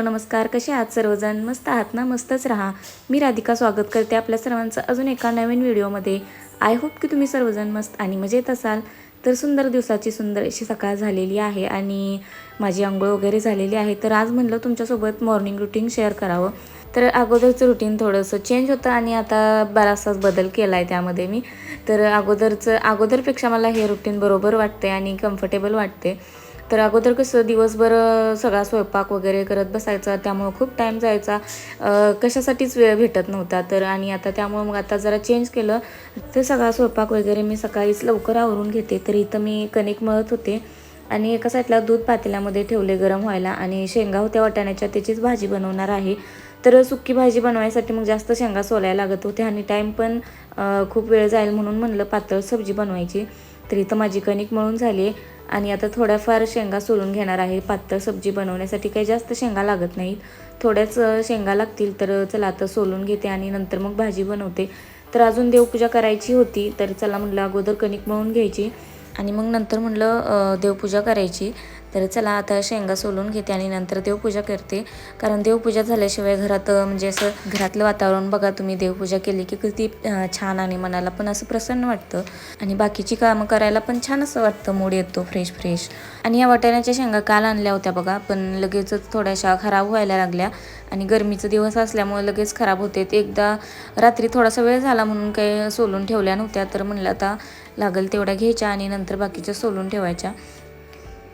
Hello नमस्कार. कसे आहात सर्वजण? मस्त आहात ना? मस्तच राहा. मी राधिका स्वागत करते आपल्या सर्वांचं अजून एका नवीन व्हिडिओमध्ये. आय होप की तुम्ही सर्वजण मस्त आणि मजेत असाल. तर सुंदर दिवसाची सुंदर अशी सकाळ झालेली आहे आणि माझी आंघोळ वगैरे झालेली आहे. तर आज म्हणलं तुमच्यासोबत मॉर्निंग रुटीन शेअर करावं. तर अगोदरचं रुटीन थोडंसं चेंज होतं आणि आता बराचसाच बदल केला आहे त्यामध्ये मी. तर अगोदरचं अगोदरपेक्षा मला हे रुटीन बरोबर वाटते आणि कम्फर्टेबल वाटते तर अगोदर कसं दिवसभर सगळा स्वयंपाक वगैरे करत बसायचा त्यामुळं खूप टाईम जायचा. कशासाठीच वेळ भेटत नव्हता. तर आणि आता त्यामुळं मग आता जरा चेंज केलं. तर सगळा स्वयंपाक वगैरे मी सकाळीच लवकर आवरून घेते. तर इथं मी कणिक मळत होते. आणि एका साईडला दूध पातेल्यामध्ये ठेवले गरम व्हायला. आणि शेंगा होत्या वाटाण्याच्या त्याचीच भाजी बनवणार आहे. तर सुक्की भाजी बनवायसाठी मग जास्त शेंगा सोलायला लागत होते. आणि टाईम पण खूप वेळ जाईल म्हणून म्हणलं पातळ सब्जी बनवायची. तर इथं माझी कणिक मळून झाली. आहे आणि आता थोड्याफार शेंगा सोलून घेणार आहे. पातळ सब्जी बनवण्यासाठी काही जास्त शेंगा लागत नाहीत. थोड्याच शेंगा लागतील तर चला आता सोलून घेते आणि नंतर मग भाजी बनवते. तर अजून देवपूजा करायची होती तर चला म्हटलं अगोदर कणिक मळून घ्यायची. आणि मग नंतर म्हटलं देवपूजा करायची. तर चला आता शेंगा सोलून घेते आणि नंतर देवपूजा करते. कारण देवपूजा झाल्याशिवाय घरात म्हणजे असं घरातलं वातावरण बघा तुम्ही देवपूजा केली की किती छान आणि मनाला पण असं प्रसन्न वाटतं. आणि बाकीची कामं करायला पण छान असं वाटतं मूड येतो फ्रेश फ्रेश आणि या वाटाण्याच्या शेंगा काल आणल्या होत्या बघा पण लगेचच थोड्याशा खराब व्हायला लागल्या. आणि गरमीचा दिवस असल्यामुळे लगेच खराब होते. ते एकदा रात्री थोडासा वेळ झाला म्हणून काही सोलून ठेवल्या नव्हत्या तर म्हणलं आता लागेल तेवढ्या घ्यायच्या आणि नंतर बाकीच्या सोलून ठेवायच्या.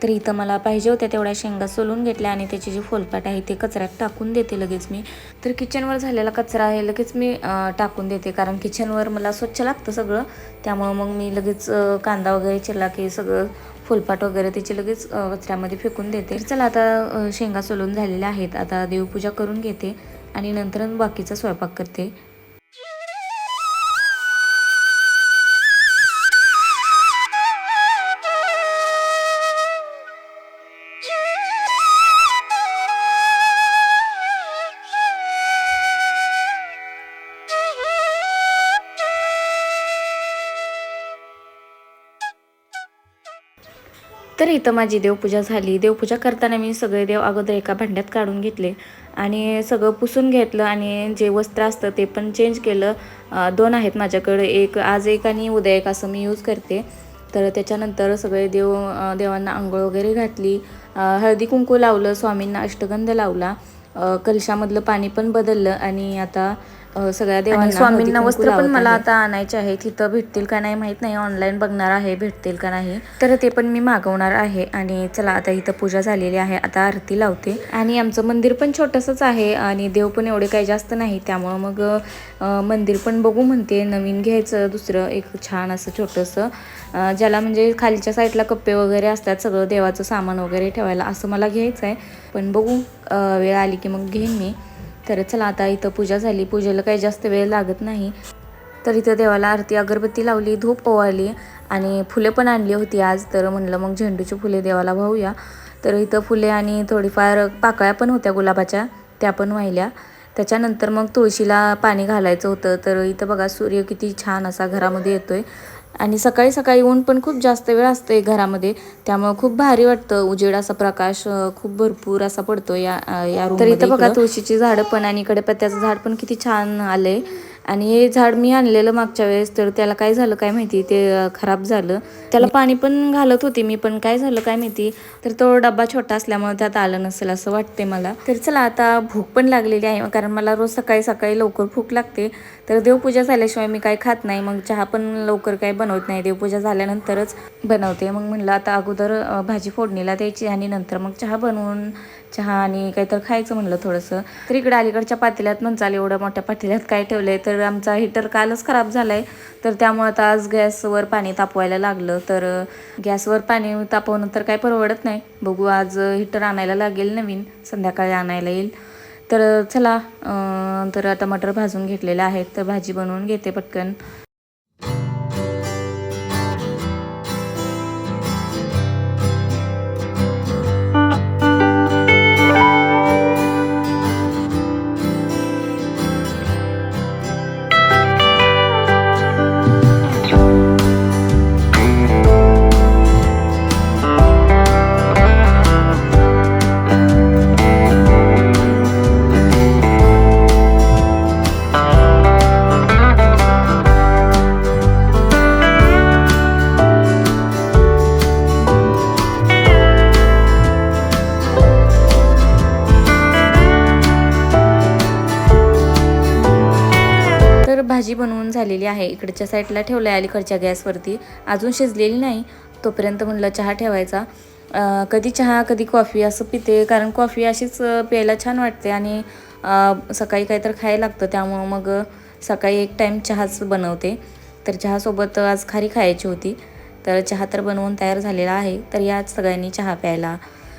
तर इथं मला पाहिजे होत्या तेवढ्या शेंगा सोलून घेतल्या आणि त्याची जी फोलपाट आहे ते कचऱ्यात टाकून देते लगेच मी. तर किचनवर झालेला कचरा आहे लगेच मी टाकून देते. कारण किचनवर मला स्वच्छ लागतं सगळं. त्यामुळं मग मी लगेच कांदा वगैरे चिरला की सगळं फुलपाट वगैरे त्याची लगेच कचऱ्यामध्ये फेकून देते. चला आता शेंगा सोलून झालेल्या आहेत. आता देवपूजा करून घेते आणि नंतर बाकीचा स्वयंपाक करते. तर इथं माझी देवपूजा झाली. देवपूजा करताना मी सगळे देव अगोदर एका भांड्यात काढून घेतले आणि सगळं पुसून घेतलं आणि जे वस्त्र असतं ते पण चेंज केलं. दोन आहेत माझ्याकडे. एक आज एक आणि उद्या एक असं मी यूज करते. तर त्याच्यानंतर सगळे देव देवांना आंघोळ वगैरे घातली. हळदी कुंकू लावलं स्वामींना अष्टगंध लावला. कलशामधलं पाणी पण बदललं आणि आता सगळ्या देवांना स्वामींना वस्त्र पण मला आता आणायचे आहे तिथं भेटतील का नाही माहीत नाही. ऑनलाईन बघणार आहे भेटतील का नाही. तर ते पण मी मागवणार आहे आणि चला आता इथं पूजा झालेली आहे. आता आरती लावते. आणि आमचं मंदिर पण छोटंसंच आहे आणि देव पण एवढे काही जास्त नाही. त्यामुळं मग मंदिर पण बघू म्हणते. नवीन घ्यायचं दुसरं एक छान असं छोटंसं. ज्याला म्हणजे खालच्या साईडला कप्पे वगैरे असतात सगळं देवाचं सामान वगैरे ठेवायला असं मला घ्यायचं आहे पण बघू वेळ आली की मग घेईन मी. तर चला आता इथं पूजा झाली. पूजेला काही जास्त वेळ लागत नाही. तर इथं देवाला आरती अगरबत्ती लावली धूप ओवाळली आणि फुले पण आणली होती आज. तर म्हणलं मग झेंडूची फुले देवाला वाहूया. तर इथं फुले आणि थोडीफार पाकळ्या पण होत्या गुलाबाच्या. त्या पण वाहिल्या. त्याच्यानंतर मग तुळशीला पाणी घालायचं होतं. तर इथं बघा सूर्य किती छान असा घरामध्ये येतोय. आणि सकाळी सकाळी ऊन पण खूप जास्त वेळ असतोय घरामध्ये त्यामुळे खूप भारी वाटतं. उजेड असा प्रकाश खूप भरपूर असा पडतो या या तर इथं बघा तुळशीची झाडं पण आणि कडेपत्त्याचं झाड पण किती छान आलंय. आणि हे झाड मी आणलेलं मागच्या वेळेस तर त्याला काय झालं काय माहिती ते खराब झालं. त्याला पाणी पण घालत होते मी पण काय झालं काय माहिती तर तो डब्बा छोटा असल्यामुळे त्यात आलं नसेल असं वाटते मला. तर चला आता भूक पण लागलेली आहे कारण मला रोज सकाळी सकाळी लवकर भूक लागते. तर देवपूजा झाल्याशिवाय मी काय खात नाही मग चहा पण लवकर काय बनवत नाही. देवपूजा झाल्यानंतरच बनवते. मग म्हणलं आता अगोदर भाजी फोडणीला द्यायची आणि नंतर मग चहा बनवून चहा आणि काहीतरी खायचं म्हणलं थोडंसं. तर इकडे अलीकडच्या पातेल्यात म्हणचाल एवढ्या मोठ्या पातेल्यात काय ठेवलं आहे तर तर आमचा हिटर कालच खराब झालाय. तर त्यामुळे आता आज गॅसवर पाणी तापवायला लागलं. तर गॅसवर पाणी तापवणं तर काही परवडत नाही. बघू आज हिटर आणायला लागेल नवीन. संध्याकाळी आणायला येईल. तर चला तर आता मटर भाजून घेतलेलं आहेत. तर भाजी बनवून घेते पटकन. तर भाजी बनवून झालेली आहे. इकडच्या साईडला ठेवलं आहे अलीकडच्या गॅसवरती. अजून शिजलेली नाही. तोपर्यंत म्हणलं चहा ठेवायचा. कधी चहा कधी कॉफी असं पिते. कारण कॉफी अशीच प्यायला छान वाटते आणि सकाळी काहीतरी खायला लागतं. त्यामुळं मग सकाळी एक टाईम चहाच बनवते. तर चहासोबत आज खारी खायची होती. तर चहा तर बनवून तयार झालेला आहे. तर याच सगळ्यांनी चहा प्यायला.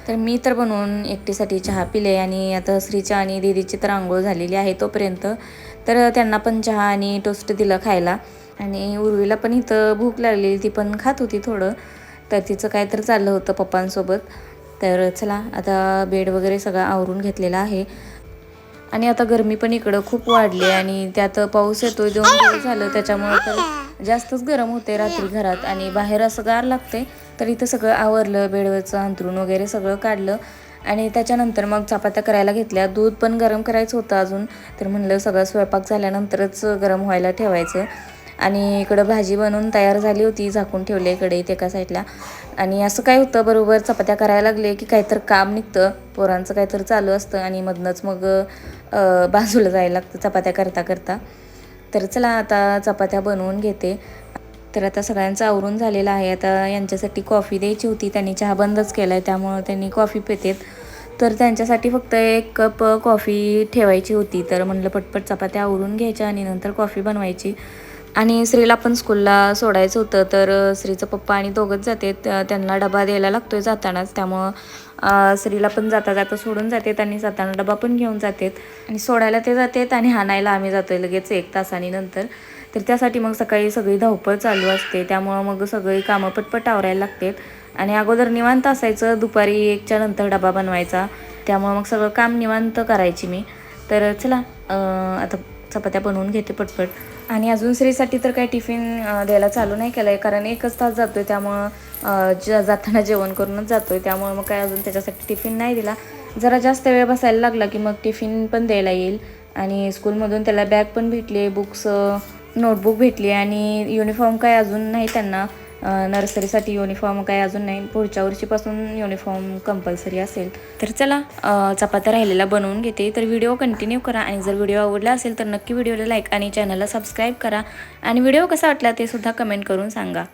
तर मी तर बनवून एकटीसाठी चहा पिले आणि आता श्रीच्या आणि दीदीची तर आंघोळ झालेली आहे. तोपर्यंत तर त्यांना पण चहा आणि टोस्ट दिलं खायला. आणि उर्वीला पण इथं भूक लागलेली ती पण खात होती थोडं. तर तिचं काय तर चाललं होतं पप्पांसोबत. तर चला आता बेड वगैरे सगळं आवरून घेतलेला आहे. आणि आता गरमी पण इकडं खूप वाढली आणि त्यात पाऊस येतोय दोन दिवस झालं. त्याच्यामुळे तर जास्तच गरम होते रात्री घरात. आणि बाहेर असं गार लागते तर इथं सगळं आवरलं बेडवरचं अंथरूण वगैरे सगळं काढलं. आणि त्याच्यानंतर मग चपात्या करायला घेतल्या. दूध पण गरम करायचं होतं अजून. तर म्हणलं सगळं स्वयंपाक झाल्यानंतरच गरम व्हायला ठेवायचं. आणि इकडं भाजी बनवून तयार झाली होती झाकून ठेवली इकडे एका साईडला. आणि असं काय होतं बरोबर चपात्या करायला लागले की काहीतरी काम निघतं. पोरांचं काहीतरी चालू असतं आणि मधनंच मग बाजूला जायला लागतं चपात्या करता करता तर चला आता चपात्या बनवून घेते. तर आता सगळ्यांचं आवरून झालेलं आहे. आता यांच्यासाठी कॉफी द्यायची होती. त्यांनी चहा बंदच केला आहे त्यामुळं त्यांनी कॉफी पितेत. तर त्यांच्यासाठी फक्त एक कप कॉफी ठेवायची होती. तर म्हणलं पटपट चपात्या आवरून घ्यायच्या आणि नंतर कॉफी बनवायची. आणि श्रीला पण स्कूलला सोडायचं होतं. तर श्रीचं पप्पा आणि दोघंच जाते. त्यांना डबा द्यायला लागतो आहे जातानाच. त्यामुळं श्रीला पण जाता जाता सोडून जातात आणि जाताना डबा पण घेऊन जातात. आणि सोडायला ते जातात आणि हाणायला आम्ही जातो आहे लगेच एक तासानी नंतर. तर त्यासाठी मग सकाळी सगळी धावपळ चालू असते. त्यामुळं मग सगळी कामं पटपट आवरायला लागतात आणि अगोदर निवांत असायचं दुपारी एकच्या नंतर डबा बनवायचा. त्यामुळं मग सगळं काम निवांत करायची मी. तर चला आता चपात्या बनवून घेते पटपट. आणि अजून श्रीसाठी तर काही टिफिन द्यायला चालू नाही केलं आहे कारण एकच तास जातो आहे त्यामुळं ज जाताना जेवण करूनच जातो आहे त्यामुळं मग काय अजून त्याच्यासाठी टिफिन नाही दिला. जरा जास्त वेळ बसायला लागला की मग टिफिन पण द्यायला येईल. आणि स्कूलमधून त्याला बॅग पण भेटली बुक्स नोटबुक भेटली आणि युनिफॉर्म काय अजून नाही त्यांना. नर्सरीसाठी युनिफॉर्म काय अजून नाही. पुढच्या वर्षीपासून युनिफॉर्म कंपल्सरी असेल. तर चला चपात्या राहिलेला बनवून घेते. तर व्हिडिओ कंटिन्यू करा आणि जर व्हिडिओ आवडला असेल तर नक्की व्हिडिओला लाईक आणि चॅनलला सबस्क्राईब करा. आणि व्हिडिओ कसा वाटला ते सुद्धा कमेंट करून सांगा.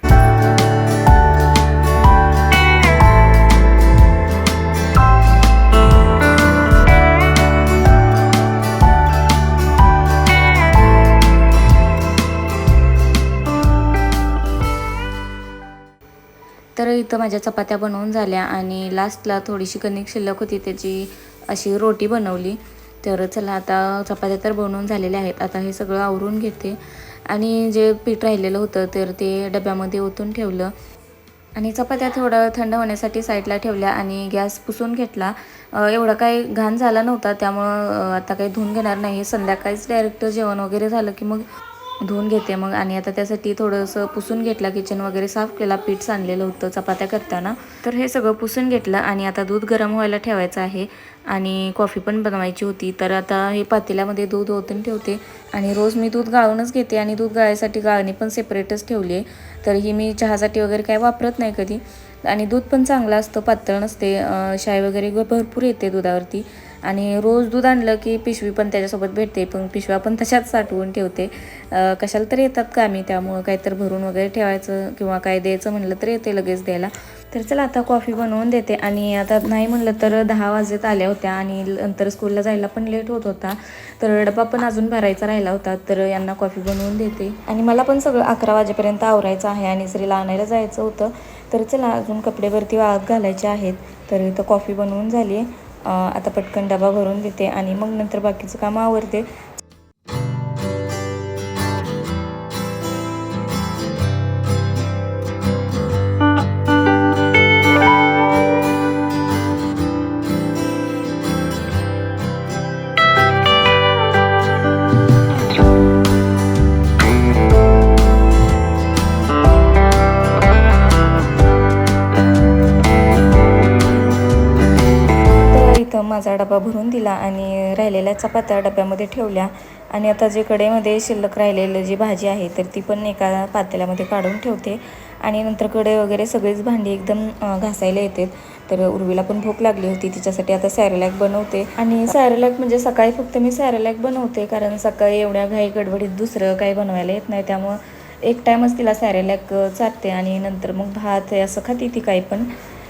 इथं माझ्या चपात्या बनवून झाल्या आणि लास्टला थोडीशी कणिक शिल्लक होती त्याची अशी रोटी बनवली. तर चला आता चपात्या तर बनवून झालेल्या आहेत. आता हे सगळं आवरून घेते. आणि जे पीठ राहिलेलं होतं तर ते डब्यामध्ये ओतून ठेवलं. आणि चपात्या थोडं थंड होण्यासाठी साईडला ठेवल्या आणि गॅस पुसून घेतला. एवढा काही घाण झाला नव्हता त्यामुळं आता काही धुवून घेणार नाही. संध्याकाळीच डायरेक्ट जेवण वगैरे झालं की मग धुवून घेते मग. आणि आता त्यासाठी थोडंसं पुसून घेतलं किचन वगैरे साफ केला पीठ सांडलेलं होतं चपात्या करताना. तर हे सगळं पुसून घेतलं आणि आता दूध गरम व्हायला ठेवायचं आहे. आणि कॉफी पण बनवायची होती. तर आता हे पातेल्यामध्ये दूध ओतून ठेवते. आणि रोज मी दूध गाळूनच घेते आणि दूध गाळायसाठी गाळणी पण सेपरेटच ठेवली आहे. तर ही मी चहासाठी वगैरे काय वापरत नाही कधी. आणि दूध पण चांगलं असतं पातळ नसते. शाई वगैरे भरपूर येते दुधावरती. आणि रोज दूध आणलं की पिशवी पण त्याच्यासोबत भेटते पण पिशव्या पण तशाच साठवून ठेवते. कशाला तर येतात का मी त्यामुळं काहीतर भरून वगैरे ठेवायचं किंवा काय द्यायचं म्हणलं तर येते लगेच द्यायला. तर चला आता कॉफी बनवून देते. आणि आता नाही म्हणलं तर दहा वाजत आल्या होत्या आणि नंतर स्कूलला जायला पण लेट होत होता. तर डबा पण अजून भरायचा राहिला होता तर यांना कॉफी बनवून देते. आणि मला पण सगळं अकरा वाजेपर्यंत आवरायचं आहे आणि श्रीला आणायला जायचं होतं. तर चला अजून कपडेवरती वाळत घालायचे आहेत. तर इथं कॉफी बनवून झाली आहे. आता पटकन डबा भरून देते आणि मग नंतर बाकीचं काम आवरते. माझा डबा भरून दिला आणि राहिलेल्या चपात्या डब्यामध्ये ठेवल्या. आणि आता जे कडेमध्ये शिल्लक राहिलेलं जी भाजी आहे तर ती पण एका पातेल्यामध्ये काढून ठेवते. आणि नंतर कडे वगैरे सगळीच भांडी एकदम घासायला येते तर उर्वीला पण भूक लागली होती तिच्यासाठी आता सॅरेलॅक बनवते. आणि सॅरेलॅक म्हणजे सकाळी फक्त मी सॅरेलॅक बनवते कारण सकाळी एवढ्या घाई गडबडीत दुसरं काही बनवायला येत नाही. त्यामुळं एक टाईमच तिला सॅरेलॅक चारते आणि नंतर मग भात हे असं खाती ती काही पण.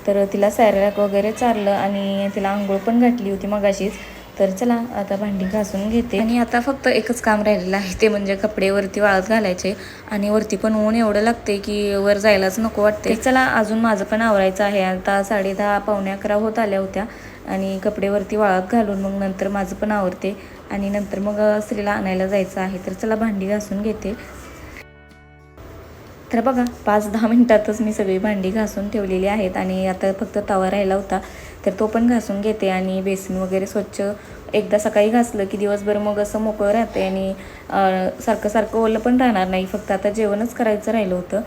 तर तिला सॅरेलॅक वगैरे चारलं आणि तिला आंघोळ पण घातली होती मगाशीच. तर चला आता भांडी घासून घेते. आणि आता फक्त एकच काम राहिलेलं आहे ते म्हणजे कपडे वरती वाळत घालायचे. आणि वरती पण ऊन एवढं लागते की वर जायलाच नको वाटते चला अजून माझं पण आवरायचं आहे. आता साडे दहा पावणे अकरा होत आल्या होत्या. आणि कपडे वरती वाळत घालून मग नंतर माझं पण आवरते. आणि नंतर मग स्त्रीला आणायला जायचं आहे. तर चला भांडी घासून घेते. तर बघा पाच दहा मिनटातच मी सगळी भांडी घासून ठेवलेली आहेत आणि आता फक्त तवा राहिला होता. तर तो पण घासून घेते आणि बेसन वगैरे स्वच्छ एकदा सकाळी घासलं की दिवसभर मग असं मोकळं राहते आणि सारखं सारखं ओलं पण राहणार नाही. फक्त आता जेवणच करायचं राहिलं होतं.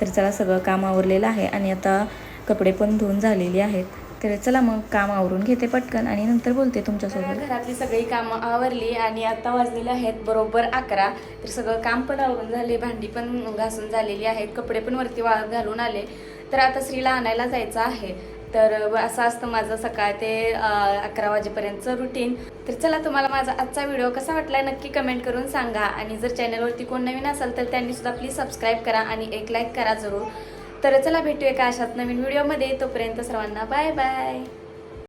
तर चला सगळं काम आवरलेलं आहे आणि आता कपडे पण धुवून झालेली आहेत. तर चला मग काम आवरून घेते पटकन आणि नंतर बोलते तुमच्यासोबत. घरातली सगळी कामं आवरली आणि आता वाजलेले आहेत बरोबर अकरा. तर सगळं काम पण आवरून झाले भांडी पण घासून झालेली आहेत कपडे पण वरती वाळत घालून आले. तर आता स्त्रीला आणायला जायचं आहे. तर असं असतं माझं सकाळ ते अकरा वाजेपर्यंतचं रुटीन तर चला तुम्हाला माझा आजचा व्हिडिओ कसा वाटला नक्की कमेंट करून सांगा. आणि जर चॅनलवरती कोण नवीन असेल तर त्यांनी सुद्धा प्लीज सबस्क्राईब करा आणि एक लाईक करा जरूर. तर चला भेटूया का अशात नवीन व्हिडिओमध्ये. तोपर्यंत सर्वांना बाय बाय.